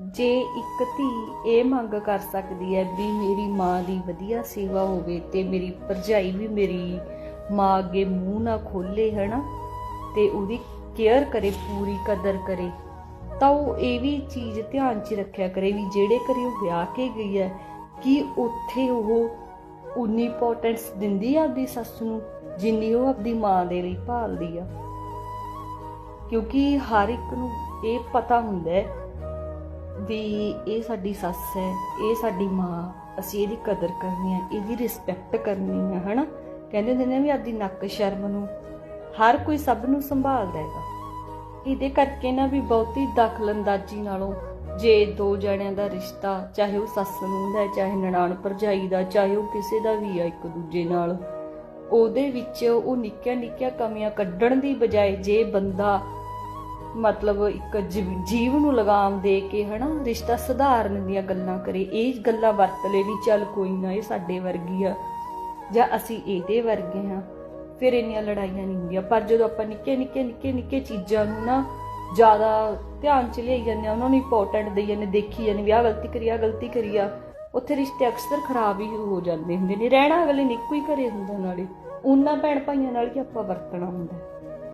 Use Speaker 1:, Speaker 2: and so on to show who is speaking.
Speaker 1: ਜੇ ਇੱਕ ਧੀ ਇਹ ਮੰਗ ਕਰ ਸਕਦੀ ਹੈ ਵੀ ਮੇਰੀ ਮਾਂ ਦੀ ਵਧੀਆ ਸੇਵਾ ਹੋਵੇ ਤੇ ਮੇਰੀ ਭਰਜਾਈ ਵੀ ਮੇਰੀ ਮਾਂ ਅੱਗੇ ਮੂੰਹ ਨਾ ਖੋਲੇ, ਹਨਾ? ਤੇ ਉਹਦੀ ਕੇਅਰ ਕਰੇ, ਪੂਰੀ ਕਦਰ ਕਰੇ, ਤਾਂ ਉਹ ਇਹ ਵੀ ਚੀਜ਼ ਧਿਆਨ 'ਚ ਰੱਖਿਆ ਕਰੇ ਵੀ ਜਿਹੜੇ ਘਰੇ ਉਹ ਵਿਆਹ ਕੇ ਗਈ ਹੈ, ਕਿ ਉੱਥੇ ਉਹ ਉਨੀ ਇੰਪੋਰਟੈਂਸ ਦਿੰਦੀ ਆ ਆਪਦੀ ਸੱਸ ਨੂੰ, ਜਿੰਨੀ ਉਹ ਆਪਦੀ ਮਾਂ ਦੇ ਲਈ ਭਾਲਦੀ ਆ। ਕਿਉਂਕਿ ਹਰ ਇੱਕ ਨੂੰ ਇਹ ਪਤਾ ਹੁੰਦਾ ਹੈ ਵੀ ਇਹ ਸਾਡੀ ਸੱਸ ਹੈ, ਇਹ ਸਾਡੀ ਮਾਂ, ਅਸੀਂ ਇਹਦੀ ਕਦਰ ਕਰਨੀ ਹੈ, ਇਹਦੀ ਰਿਸਪੈਕਟ ਕਰਨੀ ਹੈ, ਹਨਾ? ਕਹਿੰਦੇ ਹੁੰਦੇ ਨੇ ਵੀ ਆਪਦੀ ਨੱਕ ਸ਼ਰਮ ਨੂੰ ਹਰ ਕੋਈ ਸਭ ਨੂੰ ਸੰਭਾਲਦਾ ਹੈਗਾ। ਇਹਦੇ ਕਰਕੇ ਨਾ ਵੀ ਬਹੁਤੀ ਦਖਲਅੰਦਾਜ਼ੀ ਨਾਲੋਂ ਜੇ ਦੋ ਜਣਿਆਂ ਦਾ ਰਿਸ਼ਤਾ ਚਾਹੇ ਉਹ ਸੱਸ ਨੂੰ ਦਾ ਚਾਹੇ ਨਨਾਣ ਭਰਜਾਈ ਦਾ, ਚਾਹੇ ਉਹ ਕਿਸੇ ਦਾ ਵੀ ਆ ਇੱਕ ਦੂਜੇ ਨਾਲ, ਉਹਦੇ ਵਿੱਚ ਉਹ ਨਿੱਕੀਆਂ ਨਿੱਕੀਆਂ ਕਮੀਆਂ ਕੱਢਣ ਦੀ ਬਜਾਏ ਜੇ ਬੰਦਾ ਮਤਲਬ ਇੱਕ ਜੀਵ- ਜੀਵ ਨੂੰ ਲਗਾਮ ਦੇ ਕੇ ਹਨਾ, ਰਿਸ਼ਤਾ ਸੁਧਾਰਨ ਦੀਆਂ ਗੱਲਾਂ ਕਰੇ, ਇਹ ਗੱਲਾਂ ਵਰਤ ਲੈ ਵੀ ਚੱਲ ਕੋਈ ਨਾ, ਇਹ ਸਾਡੇ ਵਰਗੀ ਆ, ਜਾਂ ਅਸੀਂ ਇਹਦੇ ਵਰਗੇ ਹਾਂ। ਫਿਰ ਇੰਨੀਆਂ ਲੜਾਈਆਂ ਨਹੀਂ ਹੁੰਦੀਆਂ। ਪਰ ਜਦੋਂ ਆਪਾਂ ਨਿੱਕੇ ਨਿੱਕੇ ਨਿੱਕੇ ਨਿੱਕੇ ਚੀਜ਼ਾਂ ਨੂੰ ਨਾ ਜ਼ਿਆਦਾ ਧਿਆਨ ਚ ਲਿਆਈ ਜਾਂਦੇ ਆ ਉਹਨਾਂ ਨੂੰ ਇੰਪੋਰਟੈਂਟ ਦੇਈ ਜਾਂਦੇ ਦੇਖੀ ਜਾਂਦੇ ਵੀ ਆਹ ਗਲਤੀ ਕਰੀ ਆ ਗਲਤੀ ਕਰੀ ਆ, ਉੱਥੇ ਰਿਸ਼ਤੇ ਅਕਸਰ ਖਰਾਬ ਹੀ ਹੋ ਜਾਂਦੇ ਹੁੰਦੇ ਨੇ। ਰਹਿਣਾ ਅਗਲੇ ਨੇ ਇੱਕੋ ਹੀ ਘਰੇ ਹੁੰਦਾ ਨਾਲੇ। ਉਹਨਾਂ ਭੈਣ ਭਾਈਆਂ ਨਾਲ ਹੀ ਆਪਾਂ ਵਰਤਣਾ ਹੁੰਦਾ।